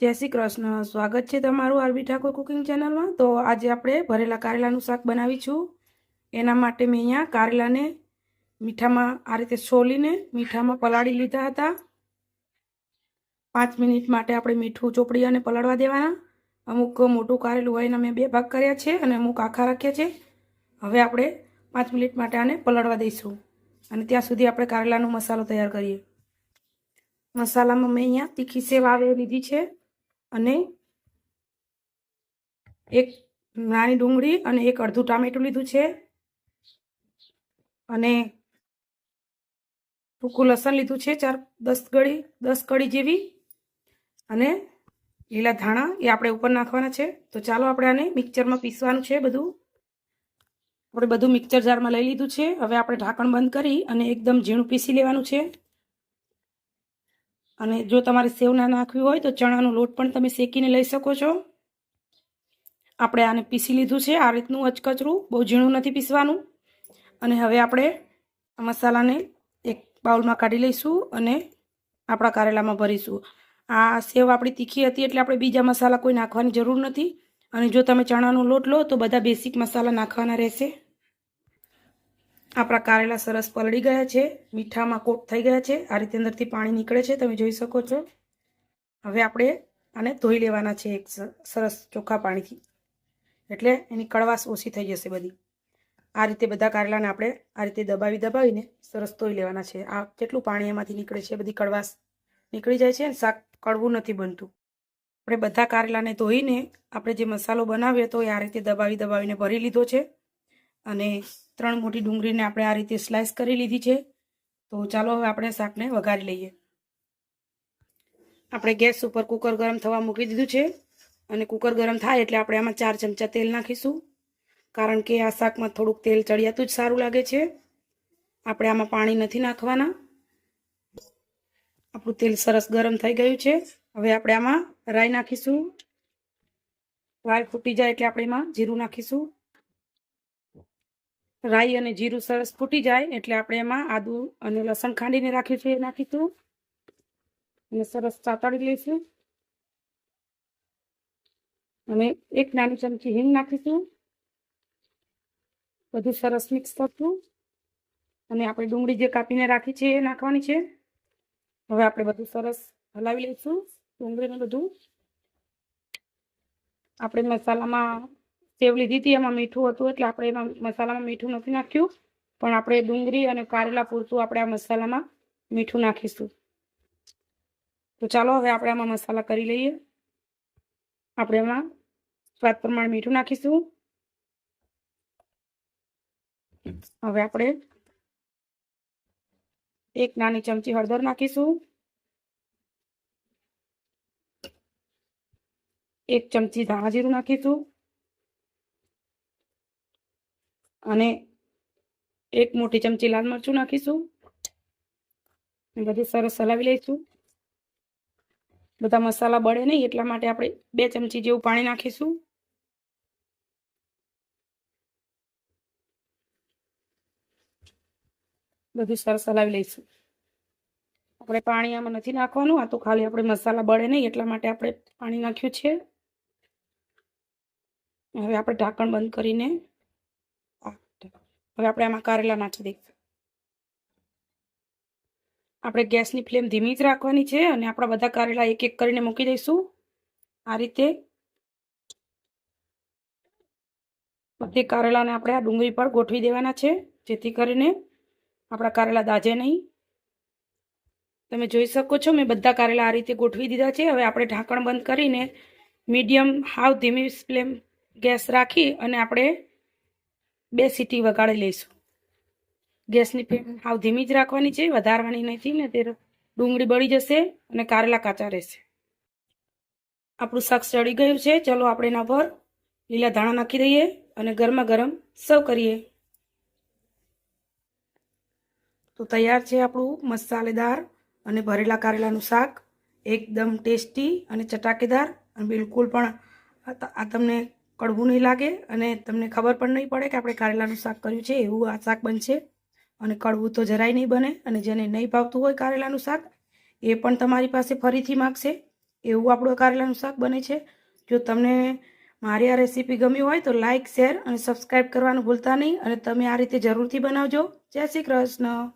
જય શ્રી કૃષ્ણ. સ્વાગત છે તમારું આરબી ઠાકોર કુકિંગ ચેનલમાં. તો આજે આપણે ભરેલા કારેલાનું શાક બનાવીશું. એના માટે મેં અહીંયા કારેલાને મીઠામાં આ રીતે છોલીને મીઠામાં પલાળી લીધા હતા. પાંચ મિનિટ માટે આપણે મીઠું ચોપડી અને પલાળવા દેવાના. અમુક મોટું કારેલું હોય એના મેં બે ભાગ કર્યા છે અને અમુક આખા રાખ્યા છે. હવે આપણે પાંચ મિનિટ માટે આને પલાળવા દઈશું. અને ત્યાં સુધી આપણે કારેલાનો મસાલો તૈયાર કરીએ. મસાલામાં મેં અહીંયા તીખી સેવ આવે લીધી છે. અને એક નાની ડુંગળી અને એક અડધું ટામેટું લીધું છે. અને ટૂંકું લસણ લીધું છે ચાર, દસ કળી દસ કળી જેવી. અને લીલા ધાણા એ આપણે ઉપર નાખવાના છે. તો ચાલો આપણે આને મિક્સરમાં પીસવાનું છે બધું. આપણે બધું મિક્સર જારમાં લઈ લીધું છે. હવે આપણે ઢાંકણ બંધ કરી અને એકદમ ઝીણું પીસી લેવાનું છે. અને જો તમારે સેવ ના નાખવી હોય તો ચણાનો લોટ પણ તમે શેકીને લઈ શકો છો. આપણે આને પીસી લીધું છે. આ રીતનું અચકચરું. બહુ ઝીણું નથી પીસવાનું. અને હવે આપણે આ મસાલાને એક બાઉલમાં કાઢી લઈશું અને આપણા કારેલામાં ભરીશું. આ સેવ આપણી તીખી હતી એટલે આપણે બીજા મસાલા કોઈ નાખવાની જરૂર નથી. અને જો તમે ચણાનો લોટ લો તો બધા બેસિક મસાલા નાખવાના રહેશે. આપણા કારેલા સરસ પલળી ગયા છે. મીઠામાં કોટ થઈ ગયા છે. આ રીતે અંદરથી પાણી નીકળે છે. તમે જોઈ શકો છો. હવે આપણે આને ધોઈ લેવાના છે એક સરસ ચોખ્ખા પાણીથી. એટલે એની કડવાશ ઓછી થઈ જશે બધી. આ રીતે બધા કારેલાને આપણે આ રીતે દબાવી, દબાવીને સરસ ધોઈ લેવાના છે. આ કેટલું પાણી એમાંથી નીકળે છે, બધી કડવાશ નીકળી જાય છે અને શાક કડવું નથી બનતું. આપણે બધા કારેલાને ધોઈને આપણે જે મસાલો બનાવ્યો હતો એ આ રીતે દબાવી, દબાવીને ભરી લીધો છે. અને ત્રણ મોટી ડુંગળીને આપણે આ રીતે સ્લાઇસ કરી લીધી છે. તો ચાલો હવે આપણે શાકને વઘારી લઈએ. આપણે ગેસ ઉપર કુકર ગરમ થવા મૂકી દીધું છે અને કુકર ગરમ થાય એટલે આપણે આમાં ચાર ચમચા તેલ નાખીશું. કારણ કે આ શાકમાં થોડુંક તેલ ચડિયાતું જ સારું લાગે છે. આપણે આમાં પાણી નથી નાખવાના. આપણું તેલ સરસ ગરમ થઈ ગયું છે. હવે આપણે આમાં રાઈ નાખીશું. રાઈ ફૂટી જાય એટલે આપણે એમાં જીરું નાખીશું. રાઈ અને જીરું સરસ ફૂટી જાય એટલે આપણે એમાં આદુ અને લસણ ખાંડીને રાખ્યું છે એ નાખીશું અને સરસ ચાતાડી લઈશું. અને એક નાની ચમચી હિંગ નાખીશું. બધું સરસ મિક્સ કરશું. અને આપણે ડુંગળી જે કાપીને રાખી છે એ નાખવાની છે. હવે આપણે બધું સરસ હલાવી લઈશું ડુંગળીને બધું. આપણે મસાલામાં સેવ લીધી હતી એમાં મીઠું હતું એટલે આપણે એમાં મસાલામાં મીઠું નથી નાખ્યું. પણ આપણે ડુંગળી અને કારેલા પૂરતું આપણે આ મસાલામાં મીઠું નાખીશું. તો ચાલો હવે આપણે આમાં મસાલા કરી લઈએ. આપણે એમાં સ્વાદ પ્રમાણે મીઠું નાખીશું. હવે આપણે એક નાની ચમચી હળદર નાખીશું. એક ચમચી ધાણા જીરું નાખીશું. અને એક મોટી ચમચી લાલ મરચું નાખીશું. બધું સરસ હલાવી લઈશું. બધા મસાલા બળે નહીં, એટલા માટે આપણે બે ચમચી જેવું પાણી નાખીશું. બધું સરસ હલાવી લઈશું. આપણે પાણી આમાં નથી નાખવાનું, આ તો ખાલી આપણે મસાલા બળે નહીં, એટલા માટે આપણે પાણી નાખ્યું છે. હવે આપણે ઢાંકણ બંધ કરીને હવે આપણે આમાં કારેલા નાખી દઈશું. આપણે ગેસની ફ્લેમ ધીમી જ રાખવાની છે અને આપણા બધા કારેલા એક એક કરીને મૂકી દઈશું. આ રીતે બધી કારેલાને આપણે આ ડુંગળી પર ગોઠવી દેવાના છે, જેથી કરીને આપણા કારેલા દાજે નહીં. તમે જોઈ શકો છો, મેં બધા કારેલા આ રીતે ગોઠવી દીધા છે. હવે આપણે ઢાંકણ બંધ કરીને મીડિયમ હાવ ધીમી ફ્લેમ ગેસ રાખી અને આપણે બે સીટી વગાડી લઈશું. ગેસની ફ્લેમ હાવ ધીમી જ રાખવાની છે, વધારવાની નથી ને તે ડુંગળી બળી જશે અને કારેલા કાચા રહેશે. આપણું શાક ચડી ગયું છે, ચલો આપણે એના પર લીલા ધાણા નાખી દઈએ અને ગરમા ગરમ સર્વ કરીએ. તો તૈયાર છે આપણું મસાલેદાર અને ભરેલા કારેલાનું શાક. એકદમ ટેસ્ટી અને ચટાકેદાર અને બિલકુલ પણ આ તમને કડવું નહીં લાગે અને તમને ખબર પણ નહીં પડે કે આપણે કારેલાનું શાક કર્યું છે, એવું આ શાક બનશે. અને કડવું તો જરાય નહીં બને અને જેને નહીં ભાવતું હોય કારેલાનું શાક, એ પણ તમારી પાસે ફરીથી માગશે. એવું આપણું કારેલાનું શાક બને છે. જો તમને મારી આ રેસીપી ગમી હોય તો લાઇક શેર અને સબસ્ક્રાઈબ કરવાનું ભૂલતા નહીં અને તમે આ રીતે જરૂરથી બનાવજો. જય શ્રી કૃષ્ણ.